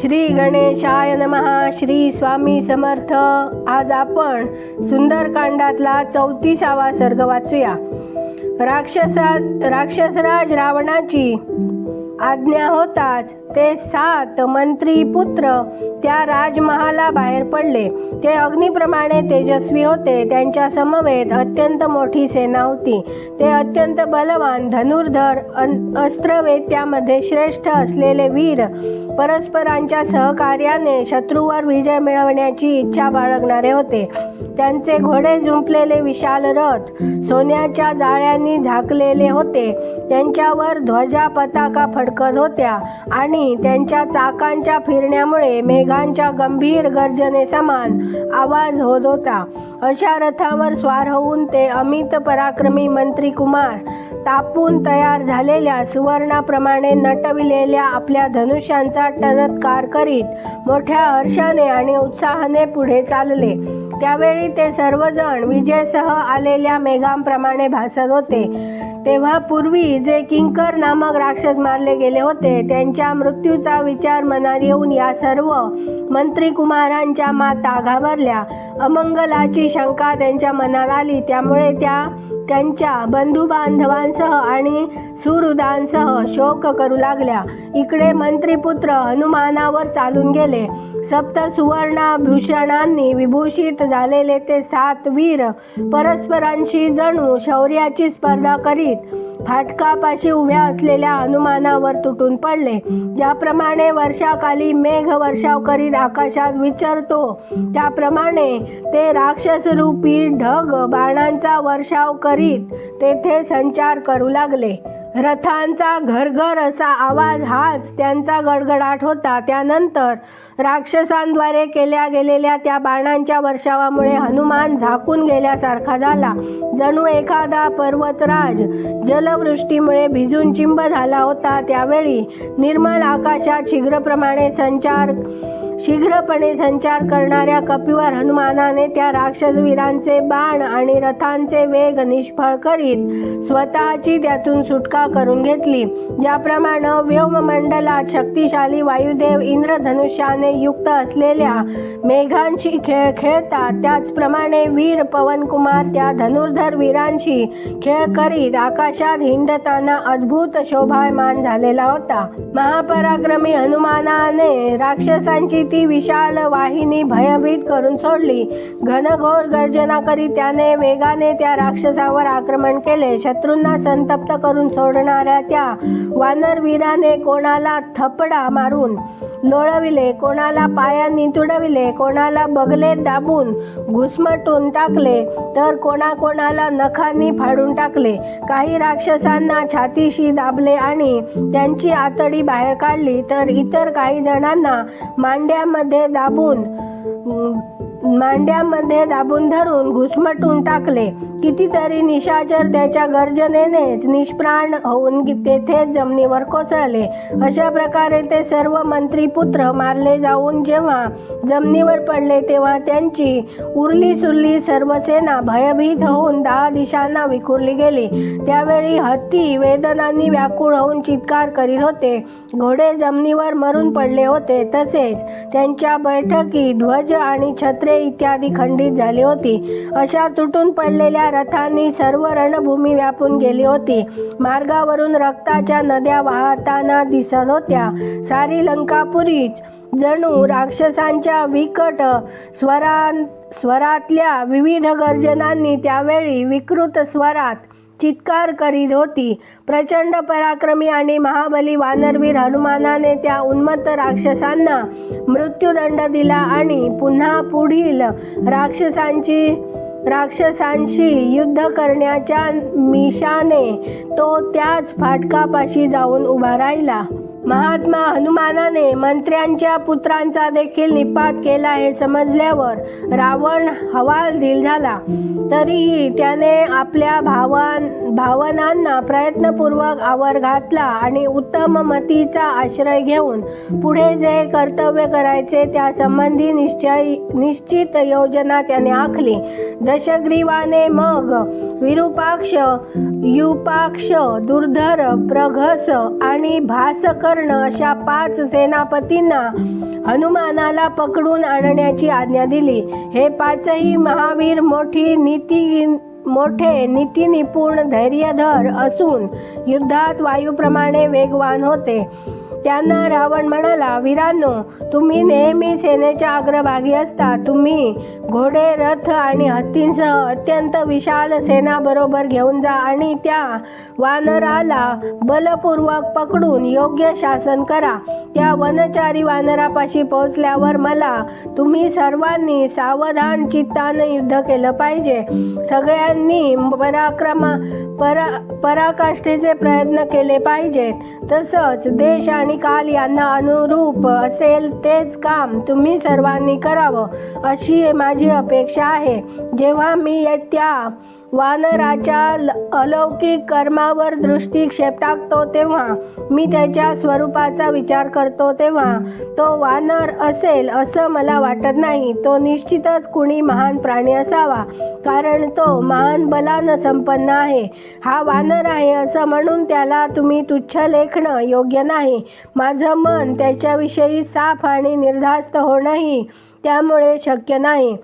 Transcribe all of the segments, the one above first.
श्री गणेशाय नमहा श्री स्वामी समर्थ. आज आपण सुंदरकांडातला चौतीसावा सर्ग वाचूया. राक्षसा राक्षसराज रावणाची आज्ञा होताच. ते सात मंत्री पुत्र त्या राजमहाला बाहेर पडले. ते अग्निप्रमाणे तेजस्वी होते. त्यांच्या समवेत अत्यंत मोठी सेना होती. ते अत्यंत बलवान धनुर्धर अन- अस्त्रवेत्यामध्ये श्रेष्ठ असलेले वीर परस्परांच्या सहकार्याने शत्रूवर विजय मिळवण्याची इच्छा बाळगणारे होते. त्यांचे घोडे जुंपलेले विशाल रथ सोन्याच्या जाळ्यांनी झाकलेले होते. त्यांच्यावर ध्वजा पताका फडकत होत्या आणि त्यांच्या चाकांच्या फिरण्यामुळे मेघांच्या गंभीर गर्जने समान आवाज होत होता. अशा रथावर स्वार होऊन ते अमित पराक्रमी मंत्री कुमार तापून तयार झालेल्या सुवर्णाप्रमाणे नटविलेल्या आपल्या धनुष्यांचा टनत्कार करीत मोठ्या हर्षाने आणि उत्साहाने पुढे चालले. त्यावेळी ते सर्वजण विजयसह आलेल्या मेघांप्रमाणे भासत होते. तेव्हा पूर्वी जे किंकर नामक राक्षस मारले गेले होते त्यांच्या मृत्यूचा विचार मनात येऊन या सर्व मंत्री कुमारांच्या माता घाबरल्या. अमंगलाची शंका त्यांच्या मनात आली. त्यामुळे त्या त्यांच्या बंधुबांधवांसह आणि सुहृदांसह शोक करू लागल्या. इकडे मंत्रीपुत्र हनुमानावर चालून गेले. सप्त सुवर्णाभूषणांनी विभूषित झालेले ते सात वीर परस्परांशी जणू शौर्याची स्पर्धा करीत फाटकापाशी उभ्या असलेल्या हनुमानावर तुटून पडले. ज्याप्रमाणे वर्षाकाली मेघ वर्षाव करीत आकाशात विचरतो त्याप्रमाणे ते राक्षसरूपी ढग बाणांचा वर्षाव करीत तेथे संचार करू लागले. रथांचा घरघर असा आवाज हाच त्यांचा गडगडाट होता. त्यानंतर राक्षसांद्वारे केल्या गेलेल्या त्या बाणांच्या वर्षावामुळे हनुमान झाकून गेल्यासारखा झाला. जणू एखादा पर्वतराज जलवृष्टीमुळे भिजून चिंब झाला होता. त्यावेळी निर्मल आकाशात शीघ्रप्रमाणे संचार शीघ्रपणे संचार करणाऱ्या कपिवर हनुमानाने त्या राक्षसवीरांचे बाण आणि रथांचे वेग निष्फळ करीत स्वतःची त्यातून सुटका करून घेतली. ज्याप्रमाणे व्योममंडलात शक्तिशाली वायुदेव इंद्रधनुष्याने युक्त असलेल्या मेघांशी खेळ खेळतात. त्याचप्रमाणे वीर पवनकुमार त्या धनुर्धर वीरांशी खेळ करीत आकाशात हिंडताना अद्भुत शोभायमान झालेला होता. महापराक्रमी हनुमानाने राक्षसांची ती विशाल वाहिनी भयभीत करून सोडली. घनघोर गर्जना करीत त्याने वेगाने त्या राक्षसावर आक्रमण केले. शत्रूंना संतप्त करून सोडणाऱ्या त्या वानरवीराने कोणाला थपडा मारून लोळविले कोणाला पायांनी तुडविले कोणाला बगले दाबून घुसमटून टाकले तर कोणाकोणाला नखांनी फाडून टाकले. काही राक्षसांना छातीशी दाबले आणि त्यांची आतडी बाहेर काढली तर इतर काही जणांना मांड्यामध्ये दाबून मांड्यामध्ये दाबून धरून घुसमटून टाकले. कितीतरी निशाचर त्याच्या गर्जनेनेच निष्प्राण होऊन तेथेच जमिनीवर कोसळले. अशा प्रकारे ते सर्व मंत्री पुत्र मारले जाऊन जेव्हा जमिनीवर पडले तेव्हा त्यांची उरली सुरली सर्व सेना भयभीत होऊन दहा दिशांना विखुरली गेली. त्यावेळी हत्ती वेदनांनी व्याकुळ होऊन चित्कार करीत होते. घोडे जमिनीवर मरून पडले होते. तसेच त्यांच्या बैठकी ध्वज आणि छत्र इत्यादी खंडित झाली होती. अशा तुटून पडलेल्या रथांनी सर्व रणभूमी व्यापून गेली होती. मार्गावरून रक्ताच्या नद्या वाहताना दिसत होत्या. सारी लंकापुरीच जणू राक्षसांच्या विकट स्वरां स्वरातल्या विविध गर्जनांनी त्यावेळी विकृत स्वरात चित्कार करीत होती. प्रचंड पराक्रमी आणि महाबली वानरवीर हनुमानाने त्या उन्मत्त राक्षसांना मृत्यूदंड दिला आणि पुन्हा पुढील राक्षसांची राक्षसांशी युद्ध करण्याच्या मिशाने तो त्याच फाटकापाशी जाऊन उभा राहिला. महात्मा हनुमानाने मंत्र्यांच्या पुत्रांचा देखील निपात केला हे समजल्यावर रावण हवालदिल झाला. तरीही त्याने आपल्या भावान भावनांना प्रयत्नपूर्वक आवर घातला आणि उत्तम मतीचा आश्रय घेऊन पुढे जे कर्तव्य करायचे त्या संबंधी निश्चय निश्चित योजना त्याने आखली. दशग्रीवाने मग विरूपाक्ष युपाक्ष दुर्धर प्रघस आणि भासकर्ण कर्ण अशा पाच सेनापतींना हनुमानाला पकडून आणण्याची आज्ञा दिली. हे पाचही महावीर मोठी नीती मोठे नीतिनिपुण धैर्यधर असून युद्धात वायूप्रमाणे वेगवान होते. त्यांना रावण म्हणाला वीरांनो तुम्ही नेहमी सेनेच्या अग्रभागी असता. तुम्ही घोडे रथ आणि हत्तींसह अत्यंत विशाल सेना बरोबर घेऊन जा आणि त्या वानराला बलपूर्वक पकडून योग्य शासन करा. त्या वनचारी वानरापाशी पोहोचल्यावर मला तुम्ही सर्वांनी सावधान चित्तानं युद्ध केलं पाहिजे. सगळ्यांनी पराक्रमा परा पराकाष्ठेचे प्रयत्न केले पाहिजेत. तसंच देश आणि काल यांना अनुरूप असेल तेच काम तुम्ही सर्वांनी करावं अशी माझी अपेक्षा आहे. जेव्हा मी त्या वानराच्या ल- अलौकिक कर्मावर दृष्टिक्षेप टाकतो तेव्हा मी त्याच्या स्वरूपाचा विचार करतो तेव्हा तो वानर असेल असं मला वाटत नाही. तो निश्चितच कुणी महान प्राणी असावा कारण तो महान बलानं संपन्न आहे. हा वानर आहे असं म्हणून त्याला तुम्ही तुच्छ लेखणं योग्य नाही. माझं मन त्याच्याविषयी साफ आणि निर्धास्त होणंही त्यामुळे शक्य नाही.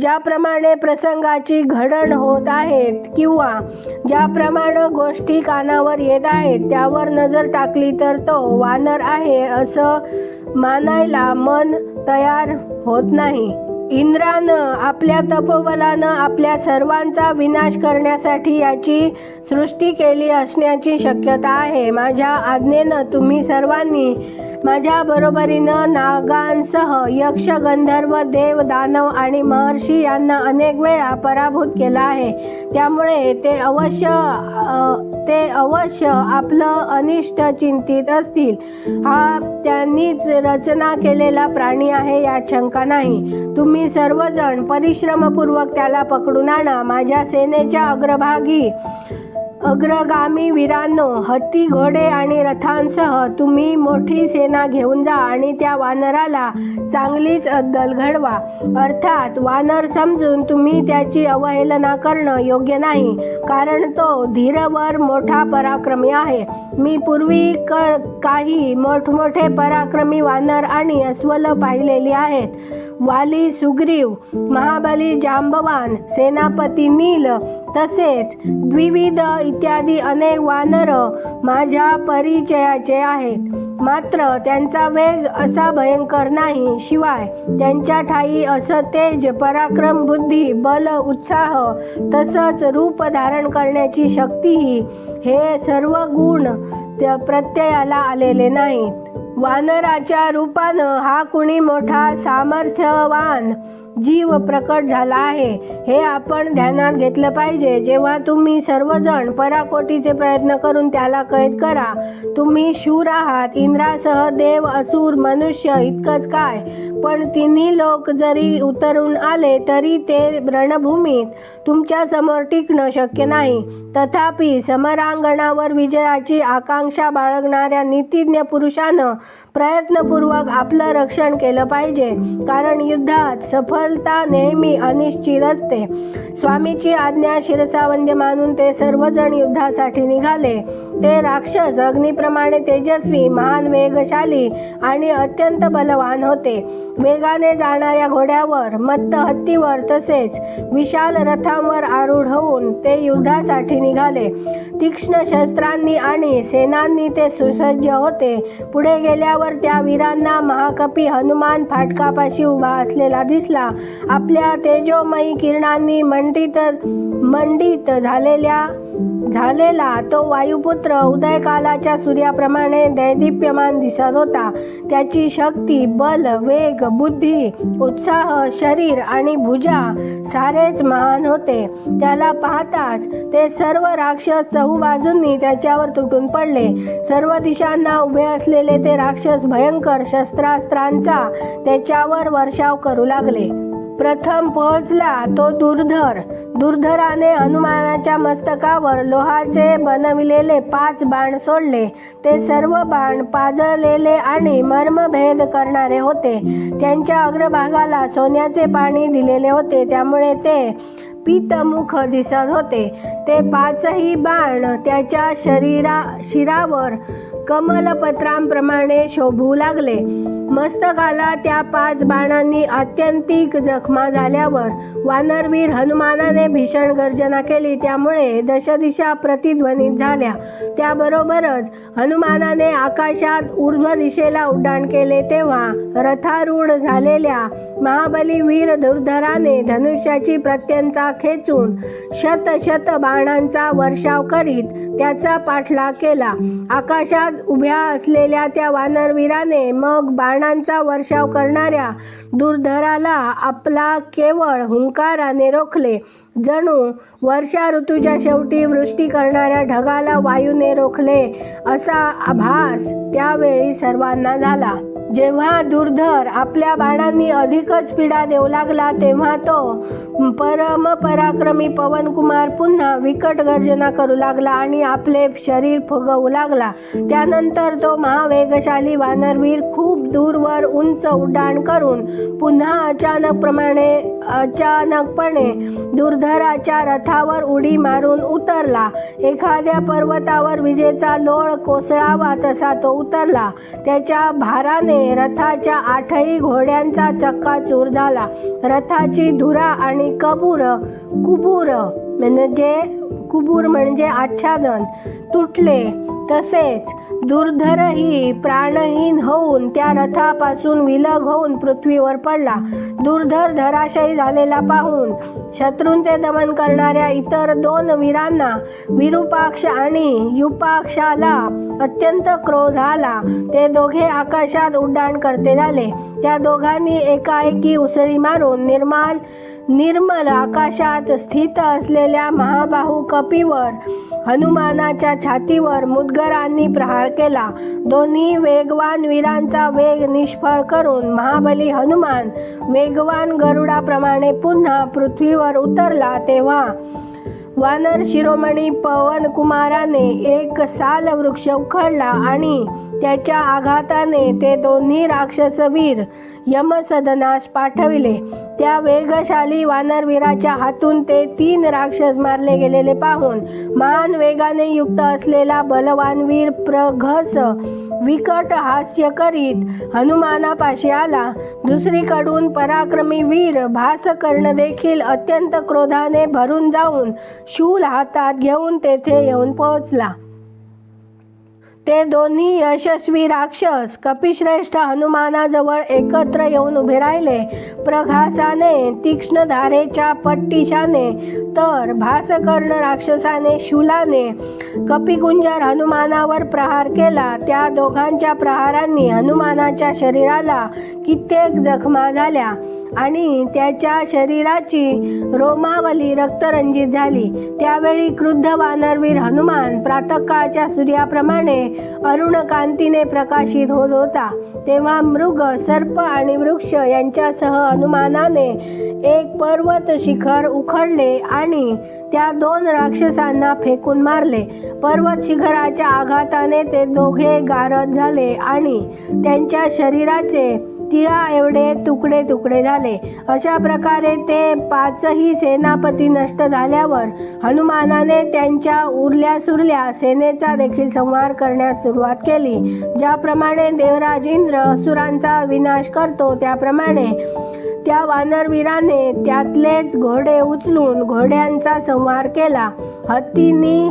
ज्याप्रमाणे प्रसंगाची घडण होत आहेत किंवा ज्याप्रमाणे गोष्टी कानावर येत आहेत त्यावर नजर टाकली तर तो वानर आहे असं मानायला मन तयार होत नाही. इंद्रानं आपल्या तपोबलानं आपल्या सर्वांचा विनाश करण्यासाठी याची सृष्टी केली असण्याची शक्यता आहे. माझ्या आज्ञेनं तुम्ही सर्वांनी माझ्या बरोबरीनं नागांसह यक्ष गंधर्व देव दानव आणि महर्षी यांना अनेक वेळा पराभूत केला आहे. त्यामुळे ते अवश्य ते अवश्य आपलं अनिष्ट चिंतित असतील. हा त्यांनीच रचना केलेला प्राणी आहे यात शंका नाही. तुम्ही सर्वजण परिश्रमपूर्वक त्याला पकडून आणा. माझ्या सेनेच्या अग्रभागी अग्रगामी वीरांनो हत्ती घोडे आणि रथांसह तुम्ही मोठी सेना घेऊन जा आणि त्या वानराला चांगलीच अद्दल घडवा. अर्थात वानर समजून तुम्ही त्याची अवहेलना करणं योग्य नाही कारण तो धीरवर मोठा पराक्रमी आहे. मी पूर्वी क काही मोठमोठे पराक्रमी वानर आणि अस्वल पाहिलेली आहेत. वाली सुग्रीव महाबली जांबवान सेनापती नील तसेच द्विविध इत्यादी अनेक वानर माझ्या परिचयाचे आहेत. मात्र त्यांचा वेग असा भयंकर नाही शिवाय त्यांच्या ठाई असं तेज पराक्रम बुद्धी बल उत्साह तसंच रूप धारण करण्याची शक्तीही हे सर्व गुण त्या प्रत्ययाला आलेले नाहीत. वानराच्या रूपानं हा कुणी मोठा सामर्थ्यवान जीव प्रकट झाला आहे. हे आपण ध्यानात घेतलं पाहिजे. जेव्हा तुम्ही सर्वजण पराकोटीचे प्रयत्न करून त्याला कैद करा तुम्ही शूर आहात. इंद्रासह देव असूर मनुष्य इतकंच काय? पण तिन्ही लोक जरी उतरून आले तरी ते रणभूमीत तुमच्यासमोर टिकणं शक्य नाही. तथापि समरांगणावर विजयाची आकांक्षा बाळगणाऱ्या नीतिज्ञ पुरुषानं प्रयत्नपूर्वक आपलं रक्षण केलं पाहिजे. कारण युद्धात सफल सफलता नेहमी अनिश्चित असते. स्वामीची आज्ञा शिरसावंद्य मानून ते सर्वजण युद्धासाठी निघाले. ते राक्षस अग्निप्रमाणे तेजस्वी महान वेगशाली आणि अत्यंत बलवान होते. वेगाने जाणाऱ्या घोड्यावर मत्त हत्तीवर तसेच विशाल रथांवर आरूढ होऊन ते युद्धासाठी निघाले. तीक्ष्ण शस्त्रांनी आणि सेनांनी ते सुसज्ज होते. पुढे गेल्यावर त्या वीरांना महाकपी हनुमान फाटकापाशी उभा असलेला दिसला. आपल्या तेजोमयी किरणांनी मंडित मंडित झालेल्या झालेला तो वायुपुत्र उदयकालाच्या सूर्याप्रमाणे दैदिप्यमान दिसत होता. त्याची शक्ती बल वेग बुद्धी उत्साह शरीर आणि भुजा सारेच महान होते. त्याला पाहताच ते सर्व राक्षस चहूबाजूंनी त्याच्यावर तुटून पडले. सर्व दिशांना उभे असलेले ते राक्षस भयंकर शस्त्रास्त्रांचा त्याच्यावर वर्षाव करू लागले. प्रथम पोहोचला तो दुर्धर. दुर्धराने हनुमानाच्या मस्तकावर लोहाचे बनविलेले पाच बाण सोडले. ते सर्व बाण पाजळलेले आणि मर्मभेद करणारे होते. त्यांच्या अग्रभागाला सोन्याचे पाणी दिलेले होते. त्यामुळे ते पीतमुख दिसत होते. ते पाचही बाण त्याच्या शरीरा शिरावर कमलपत्रांप्रमाणे शोभू लागले. मस्तकाला त्या पाच बाणांनी अत्यंतिक जखमा झाल्यावर वानरवीर हनुमानाने भीषण गर्जना केली. त्यामुळे दशदिशा प्रतिध्वनित झाल्या. त्याबरोबरच हनुमानाने आकाशात ऊर्ध्व दिशेला उड्डाण केले तेव्हा रथारूढ झालेल्या महाबली वीर दुर्धराने धनुष्याची प्रत्यंचा खेचून शत शत बाणांचा वर्षाव करीत त्याचा पाठलाग केला. आकाशात उभ्या असलेल्या त्या वानरवीराने मग बाणांचा वर्षाव करणाऱ्या दुर्धराला आपला केवळ हुंकाराने रोखले. जणू वर्षा ऋतूच्या शेवटी वृष्टी करणाऱ्या ढगाला वायूने रोखले असा आभास त्यावेळी सर्वांना झाला. जेव्हा दुर्धर आपल्या बाणांनी अधिकच पीडा देऊ लागला तेव्हा तो परम पराक्रमी पवनकुमार पुन्हा विकट गर्जना करू लागला आणि आपले शरीर फुगवू लागला. त्यानंतर तो महावेगशाली वानरवीर खूप दूरवर उंच उड्डाण करून पुन्हा अचानकप्रमाणे अचानकपणे दुर्धराच्या रथावर उडी मारून उतरला. एखाद्या पर्वतावर विजेचा लोळ कोसळावा तसा तो उतरला. त्याच्या भाराने रथाच्या आठही घोड्यांचा चक्काचूर झाला. रथाची धुरा आणि कबूर कुबूर म्हणजे कुबूर म्हणजे आच्छादन. तुटले. तसेच दुर्धरही प्राणहीन होऊन त्या रथापासून विलग होऊन पृथ्वीवर पडला. दुर्धर धराशयी झालेला पाहून शत्रूंचे दमन करणाऱ्या इतर दोन वीरांना विरूपाक्ष आणि युपाक्षाला अत्यंत क्रोध आला. ते दोघे आकाशात उड्डाण करते झाले. त्या दोघांनी एकाएकी उसळी मारून निर्माल निर्मल आकाशात स्थित असलेल्या महाबाहू कपीवर हनुमानाच्या छातीवर मुदगरांनी प्रहार केला. दोन्ही वेगवान वीरांचा वेग निष्फळ करून महाबली हनुमान वेगवान गरुडाप्रमाणे पुन्हा पृथ्वीवर उतरला तेव्हा वानर शिरोमणी पवन कुमाराने एक साल वृक्ष उखडला आणि त्याच्या आघाताने ते दोन्ही राक्षसवीर यमसदनास पाठविले. त्या वेगशाली वानरवीराच्या हातून ते तीन राक्षस मारले गेलेले पाहून महान वेगाने युक्त असलेला बलवान वीर प्रघस विकट हास्य करीत हनुमानापाशी आला. दुसरीकडून पराक्रमी वीर भासकर्ण देखील अत्यंत क्रोधाने भरून जाऊन शूल हातात घेऊन तेथे येऊन पोहोचला. ते दोन्ही यशस्वी राक्षस कपिश्रेष्ठ हनुमानाजवळ एकत्र येऊन उभे राहिले. प्रघासाने तीक्ष्ण धारेच्या पट्टिशाने तर भासकर्ण राक्षसाने शूलाने कपिकुंजर हनुमानावर प्रहार केला. त्या दोघांच्या प्रहारांनी हनुमानाच्या शरीराला कित्येक जखमा झाल्या. आणि त्याच्या शरीराची रोमावली रक्तरंजित झाली. त्यावेळी क्रुद्ध वानरवीर हनुमान प्रातकाळच्या सूर्याप्रमाणे अरुणकांतीने प्रकाशित होत होता. तेव्हा मृग सर्प आणि वृक्ष यांच्यासह हनुमानाने एक पर्वत शिखर उखडले आणि त्या दोन राक्षसांना फेकून मारले. पर्वत शिखराच्या आघाताने ते दोघे गारद झाले आणि त्यांच्या शरीराचे तिळा एवढे तुकडे तुकडे झाले. अशा प्रकारे ते पाचही सेनापती नष्ट झाल्यावर हनुमानाने त्यांच्या उरल्या सुरल्या सेनेचा देखील संहार करण्यास सुरुवात केली. ज्याप्रमाणे देवराज इंद्र असुरांचा विनाश करतो त्याप्रमाणे त्या वानरवीराने त्यातलेच घोडे उचलून घोड्यांचा संहार केला. हत्तींनी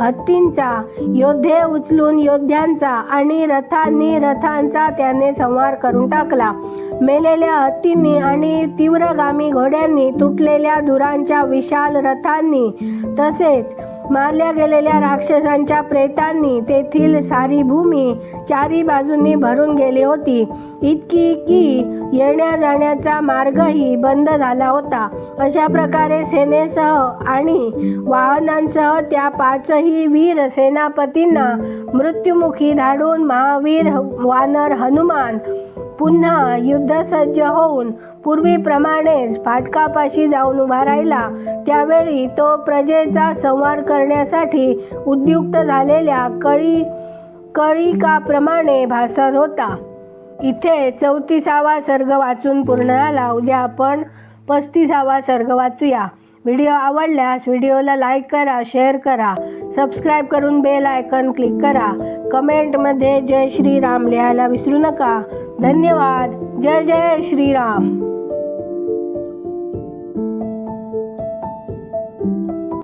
हत्तींचा योद्धे उचलून योद्ध्यांचा आणि रथांनी रथांचा त्याने संहार करून टाकला. मेलेल्या हत्तींनी आणि तीव्रगामी घोड्यांनी तुटलेल्या धुरांच्या विशाल रथांनी तसेच मारल्या गेलेल्या राक्षसांच्या प्रेतांनी तेथील सारी भूमी चारी बाजूंनी भरून गेली होती. इतकी की येण्या जाण्याचा मार्गही बंद झाला होता. अशा प्रकारे सेनेसह आणि वाहनांसह त्या पाचही वीर सेनापतींना मृत्युमुखी धाडून महावीर वानर हनुमान पुन्हा युद्धसज्ज होऊन पूर्वीप्रमाणेच फाटकापाशी जाऊन उभा राहिला. त्यावेळी तो प्रजेचा संवार करण्यासाठी उद्युक्त झालेल्या कळी कळिकाप्रमाणे भासत होता. इथे चौतीसावा सर्ग वाचून पूर्ण झाला. उद्या आपण पस्तीसावा सर्ग वाचूया. व्हिडिओ आवडल्यास व्हिडिओला लाईक करा शेअर करा सबस्क्राईब करून बेल आयकन क्लिक करा. कमेंटमध्ये जय श्रीराम लिहायला विसरू नका. धन्यवाद. जय जय श्रीराम.